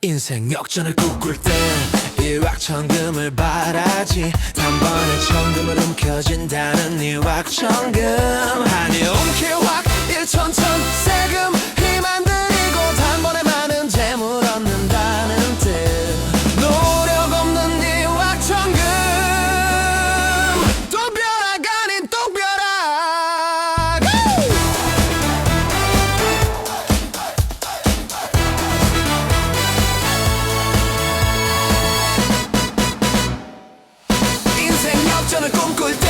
인생 역전을 꿈꿀 땐 일확천금을 바라지. 단번에 천금을 움켜쥔다는 일확천금 con coltello